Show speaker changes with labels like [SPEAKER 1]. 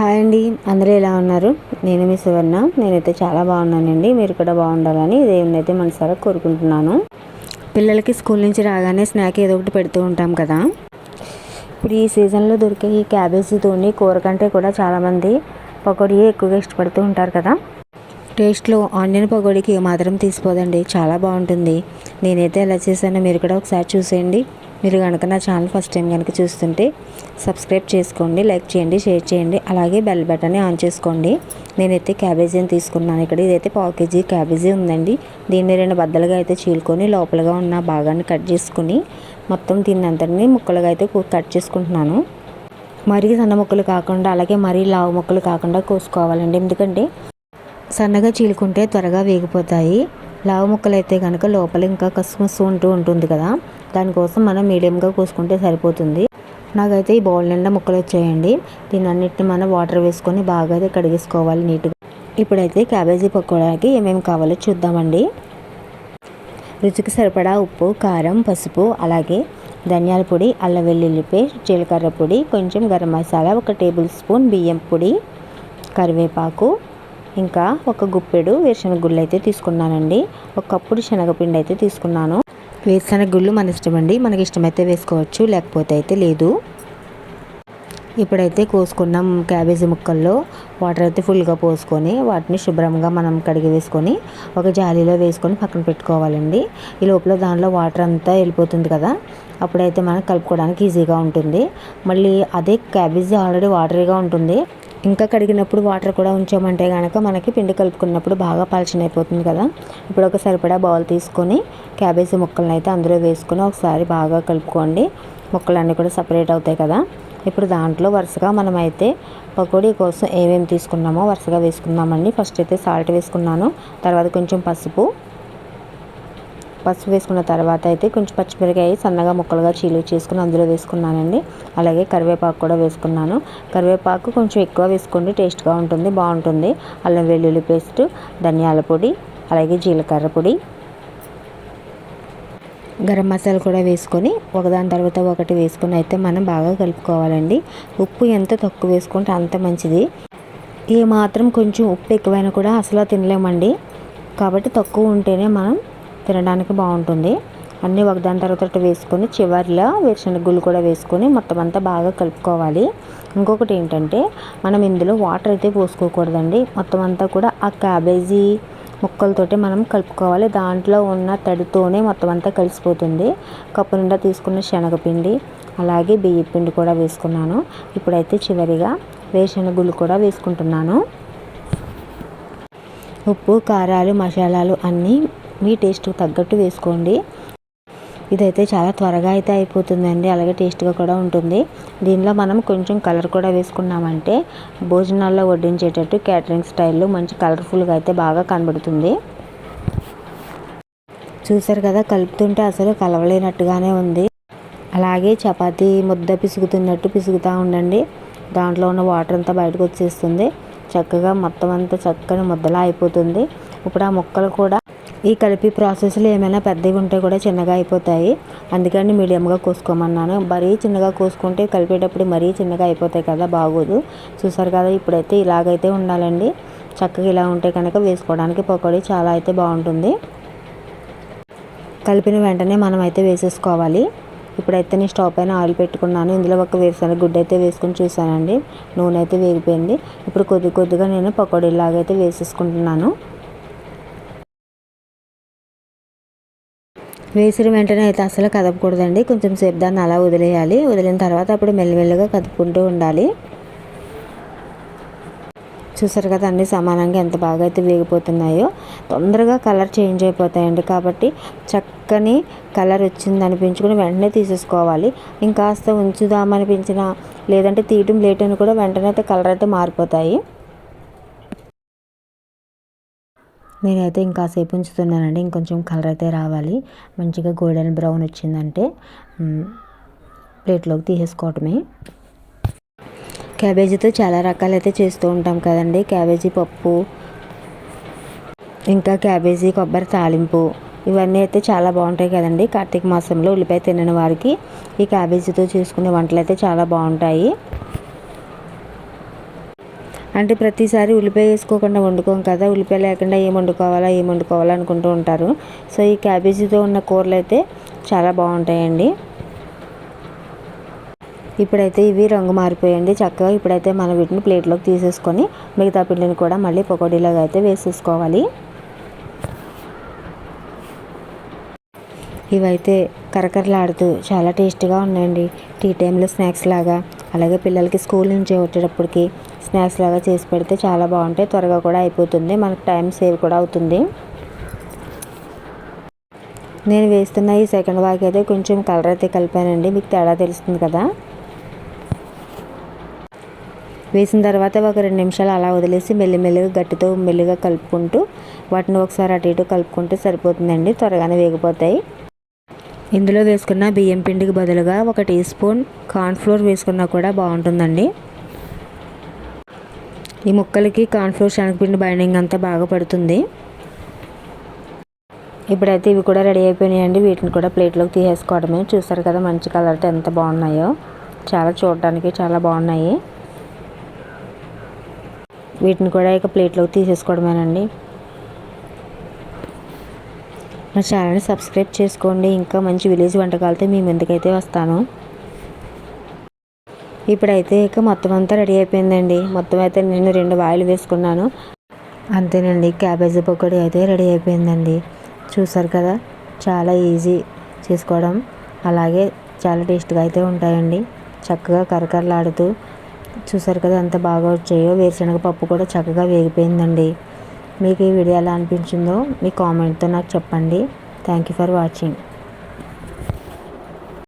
[SPEAKER 1] Hi అండి. అందరూ ఎలా ఉన్నారు? నేను మీ సువర్ణ. నేనైతే చాలా బాగున్నానండి. మీరు కూడా బాగుండాలని దేవునైతే మనసారా కోరుకుంటున్నాను. పిల్లలకి స్కూల్ నుంచి రాగానే స్నాక్ ఏదో ఒకటి పెడుతూ ఉంటాం కదా. ఇప్పుడు ఈ సీజన్లో దొరికే ఈ క్యాబేజీతోని కూర కంటే కూడా చాలామంది పకోడీ ఎక్కువగా ఇష్టపడుతూ ఉంటారు కదా. టేస్ట్లో ఆనియన్ పకోడీకి మాత్రం తీసిపోదండి. చాలా బాగుంటుంది. నేనైతే ఎలా చేశానో మీరు కూడా ఒకసారి చూసేయండి. మీరు కనుక నా ఛానల్ ఫస్ట్ టైం కనుక చూస్తుంటే సబ్స్క్రైబ్ చేసుకోండి లైక్ చేయండి షేర్ చేయండి అలాగే బెల్ బటన్ని ఆన్ చేసుకోండి. నేనైతే క్యాబేజీని తీసుకున్నాను ఇక్కడ. ఇదైతే పావు కేజీ క్యాబేజీ ఉందండి. దీన్ని రెండు బద్దలుగా అయితే చీలుకొని లోపలగా ఉన్న భాగాన్ని కట్ చేసుకుని మొత్తం దీన్ని ముక్కలుగా అయితే కట్ చేసుకుంటున్నాను. మరీ సన్న ముక్కలు కాకుండా అలాగే మరీ లావు ముక్కలు కాకుండా కోసుకోవాలండి. ఎందుకంటే సన్నగా చీలుకుంటే త్వరగా వేగిపోతాయి. లావు ముక్కలు అయితే కనుక లోపల ఇంకా కసుమస్సు ఉంటూ ఉంటుంది కదా. దానికోసం మనం మీడియంగా కోసుకుంటే సరిపోతుంది. నాకైతే ఈ బౌల్ నిండా ముక్కలు వచ్చాయండి. దీని అన్నిటిని మనం వాటర్ వేసుకొని బాగా అయితే కడిగేసుకోవాలి నీట్గా. ఇప్పుడైతే క్యాబేజీ పకోడానికి ఏమేమి కావాలో చూద్దామండి. రుచికి సరిపడా ఉప్పు కారం పసుపు అలాగే ధనియాల పొడి అల్లం వెల్లుల్లి పేస్ట్ జీలకర్ర పొడి కొంచెం గరం మసాలా ఒక టేబుల్ స్పూన్ బియ్యం పొడి కరివేపాకు ఇంకా ఒక గుప్పెడు వేరుశనగ గుళ్ళు అయితే తీసుకున్నానండి. ఒక కప్పుడు శనగపిండి అయితే తీసుకున్నాను. వేరుశనగ గుళ్ళు మన ఇష్టం అండి మనకి ఇష్టమైతే వేసుకోవచ్చు లేకపోతే అయితే లేదు. ఇప్పుడైతే కోసుకున్న క్యాబేజీ ముక్కల్లో. వాటర్ అయితే ఫుల్గా పోసుకొని వాటిని శుభ్రంగా మనం కడిగి వేసుకొని ఒక జాలీలో వేసుకొని పక్కన పెట్టుకోవాలండి. ఈ లోపల దానిలో వాటర్ అంతా వెళ్ళిపోతుంది కదా. అప్పుడైతే మనం కలుపుకోవడానికి ఈజీగా ఉంటుంది. మళ్ళీ అదే క్యాబేజీ ఆల్రెడీ వాటరీగా ఉంటుంది. ఇంకా కడిగినప్పుడు వాటర్ కూడా ఉంచామంటే కనుక మనకి పిండి కలుపుకున్నప్పుడు బాగా పలచన అయిపోతుంది కదా. ఇప్పుడు ఒక సరిపడా బౌల్ తీసుకొని క్యాబేజీ ముక్కలను అయితే అందులో వేసుకొని ఒకసారి బాగా కలుపుకోండి. ముక్కలన్నీ కూడా సపరేట్ అవుతాయి కదా. ఇప్పుడు దాంట్లో వరుసగా మనమైతే పకోడీ కోసం ఏమేమి తీసుకున్నామో వరుసగా వేసుకుందామండి. ఫస్ట్ అయితే సాల్ట్ వేసుకున్నాను. తర్వాత కొంచెం పసుపు పసుపు వేసుకున్న తర్వాత అయితే కొంచెం పచ్చిమిరకాయ సన్నగా ముక్కలుగా చీలు చేసుకుని అందులో వేసుకున్నానండి. అలాగే కరివేపాకు కూడా వేసుకున్నాను. కరివేపాకు కొంచెం ఎక్కువ వేసుకోండి టేస్ట్గా ఉంటుంది బాగుంటుంది. అల్లం వెల్లుల్లి పేస్ట్ ధనియాల పొడి అలాగే జీలకర్ర పొడి. గరం మసాలా కూడా వేసుకొని ఒకదాని తర్వాత ఒకటి వేసుకొని అయితే మనం బాగా కలుపుకోవాలండి. ఉప్పు ఎంత తక్కువ వేసుకుంటే అంత మంచిది. ఏ మాత్రం కొంచెం ఉప్పు ఎక్కువైనా కూడా అసలు తినలేమండి. కాబట్టి తక్కువ ఉంటేనే మనం తినడానికి బాగుంటుంది. అన్నీ ఒకదాని తర్వాత వేసుకొని చివరిలో వేరుశనగ గుళ్ళు కూడా వేసుకొని మొత్తం అంతా బాగా కలుపుకోవాలి. ఇంకొకటి ఏంటంటే మనం ఇందులో వాటర్ అయితే పోసుకోకూడదండి. మొత్తం అంతా కూడా ఆ క్యాబేజీ ముక్కలతోటి మనం కలుపుకోవాలి. దాంట్లో ఉన్న తడితోనే మొత్తం అంతా కలిసిపోతుంది. కప్పు నిండా తీసుకున్న శనగపిండి అలాగే బియ్య పిండి కూడా వేసుకున్నాను. ఇప్పుడైతే చివరిగా వేరుశనగుళ్ళు కూడా వేసుకుంటున్నాను. ఉప్పు కారాలు మసాలాలు అన్నీ మీ టేస్ట్ తగ్గట్టు వేసుకోండి. ఇదైతే చాలా త్వరగా అయితే అయిపోతుందండి. అలాగే టేస్ట్గా కూడా ఉంటుంది. దీనిలో మనం కొంచెం కలర్ కూడా వేసుకున్నామంటే భోజనాల్లో వడ్డించేటట్టు క్యాటరింగ్ స్టైల్లో మంచి కలర్ఫుల్గా అయితే బాగా కనబడుతుంది. చూసారు కదా కలుపుతుంటే అసలు కలవలేనట్టుగానే ఉంది. అలాగే చపాతీ ముద్ద పిసుగుతున్నట్టు పిసుగుతూ ఉండండి. దాంట్లో ఉన్న వాటర్ అంతా బయటకు వచ్చేస్తుంది. చక్కగా మొత్తం అంతా చక్కని ముద్దలా అయిపోతుంది. ఇప్పుడు ఆ ముక్కలు కూడా ఈ కలిపి ప్రాసెస్లో ఏమైనా పెద్దవి ఉంటే కూడా చిన్నగా అయిపోతాయి. అందుకని మీడియంగా కోసుకోమన్నాను. మరీ చిన్నగా కోసుకుంటే కలిపేటప్పుడు మరీ చిన్నగా అయిపోతాయి కదా బాగోదు. చూసారు కదా ఇప్పుడైతే ఇలాగైతే ఉండాలండి. చక్కగా ఇలా ఉంటే కనుక వేసుకోవడానికి పకోడీ చాలా అయితే బాగుంటుంది. కలిపిన వెంటనే మనం అయితే వేసేసుకోవాలి. ఇప్పుడైతే నేను స్టవ్ పైన ఆయిల్ పెట్టుకున్నాను. ఇందులో ఒక వేరుశనగ గుడ్డ అయితే వేసుకొని చూసానండి నూనె అయితే వేగిపోయింది. ఇప్పుడు కొద్ది కొద్దిగా నేను పకోడీలాగైతే వేసేసుకుంటున్నాను. వేసిన వెంటనే అయితే అసలు కదపకూడదండి. కొంచెం సేపు దాన్ని అలా వదిలేయాలి. వదిలిన తర్వాత అప్పుడు మెల్లమెల్లగా కదుపుకుంటూ ఉండాలి. చూసారు కదా అన్నీ సమానంగా ఎంత బాగా అయితే వేగిపోతున్నాయో. తొందరగా కలర్ చేంజ్ అయిపోతాయండి కాబట్టి చక్కని కలర్ వచ్చింది అనిపించుకుని వెంటనే తీసేసుకోవాలి. ఇంకాస్త ఉంచుదామనిపించిన లేదంటే తీయటం లేట్ అని కూడా వెంటనే అయితే కలర్ అయితే మారిపోతాయి. నేనైతే ఇంకాసేపు ఉంచుతున్నానండి. ఇంకొంచెం కలర్ అయితే రావాలి. మంచిగా గోల్డెన్ బ్రౌన్ వచ్చిందంటే ప్లేట్లోకి తీసేసుకోవటమే. క్యాబేజీతో చాలా రకాలు అయితే చేస్తూ ఉంటాం కదండి. క్యాబేజీ పప్పు ఇంకా క్యాబేజీ కొబ్బరి తాలింపు ఇవన్నీ అయితే చాలా బాగుంటాయి కదండి. కార్తీక మాసంలో ఉల్లిపాయ తినని వారికి ఈ క్యాబేజీతో చేసుకునే వంటలు అయితే చాలా బాగుంటాయి. అంటే ప్రతిసారి ఉల్లిపాయ వేసుకోకుండా వండుకోం కదా. ఉల్లిపాయ లేకుండా ఏం వండుకోవాలా ఏం వండుకోవాలా అనుకుంటూ ఉంటారు. సో ఈ క్యాబేజీతో ఉన్న కూరలు అయితే చాలా బాగుంటాయండి. ఇప్పుడైతే ఇవి రంగు మారిపోయండి చక్కగా ఇప్పుడైతే మనం వీటిని ప్లేట్లోకి తీసేసుకొని మిగతా పిండిని కూడా మళ్ళీ పకోడీలాగా అయితే వేసేసుకోవాలి. ఇవైతే కరకరలాడుతూ చాలా టేస్టీగా ఉన్నాయండి. టీ టైంలో స్నాక్స్ లాగా అలాగే పిల్లలకి స్కూల్ నుంచి వచ్చేటప్పటికి స్నాక్స్ లాగా చేసి పెడితే చాలా బాగుంటాయి. త్వరగా కూడా అయిపోతుంది. మనకు టైం సేవ్ కూడా అవుతుంది. నేను వేస్తున్న ఈ సెకండ్ వాక్ అయితే కొంచెం కలర్ అయితే కలిపానండి. మీకు తేడా తెలుస్తుంది కదా? వేసిన తర్వాత ఒక రెండు నిమిషాలు అలా వదిలేసి మెల్లిమెల్లిగా గట్టితో మెల్లిగా కలుపుకుంటూ వాటిని ఒకసారి అటు ఇటు కలుపుకుంటే సరిపోతుందండి. త్వరగానే వేగిపోతాయి. ఇందులో వేసుకున్న బియ్యం పిండికి బదులుగా ఒక టీ స్పూన్ కార్న్ఫ్లోర్ వేసుకున్నా కూడా బాగుంటుందండి. ఈ ముక్కలకి కార్న్ఫ్లోర్ శనగపిండి బైండింగ్ అంతా బాగా పడుతుంది. ఇప్పుడైతే ఇవి కూడా రెడీ అయిపోయినాయండి. వీటిని కూడా ప్లేట్లోకి తీసేసుకోవడమే. చూసారు కదా మంచి కలర్తో ఎంత బాగున్నాయో. చాలా చూడడానికి చాలా బాగున్నాయి. వీటిని కూడా ఇక ప్లేట్లోకి తీసేసుకోవడమేనండి. మా ఛానల్ని సబ్స్క్రైబ్ చేసుకోండి. ఇంకా మంచి విలేజ్ వంటకాలతో మీ ముందుకైతే వస్తాను. ఇప్పుడైతే ఇక మొత్తం అంతా రెడీ అయిపోయిందండి. మొత్తం అయితే నేను రెండు వాయిలు వేసుకున్నాను. అంతేనండి క్యాబేజీ పకోడీ అయితే రెడీ అయిపోయిందండి. చూసారు కదా చాలా ఈజీ చేసుకోవడం. అలాగే చాలా టేస్ట్గా అయితే ఉంటాయండి. చక్కగా కరకరలాడుతూ చూసారు కదా ఎంత బాగా వచ్చాయో. వేరుశనగ పప్పు కూడా చక్కగా వేగిపోయిందండి. మీకు ఈ వీడియో ఎలా అనిపించిందో మీ కామెంట్తో నాకు చెప్పండి. Thank you for watching.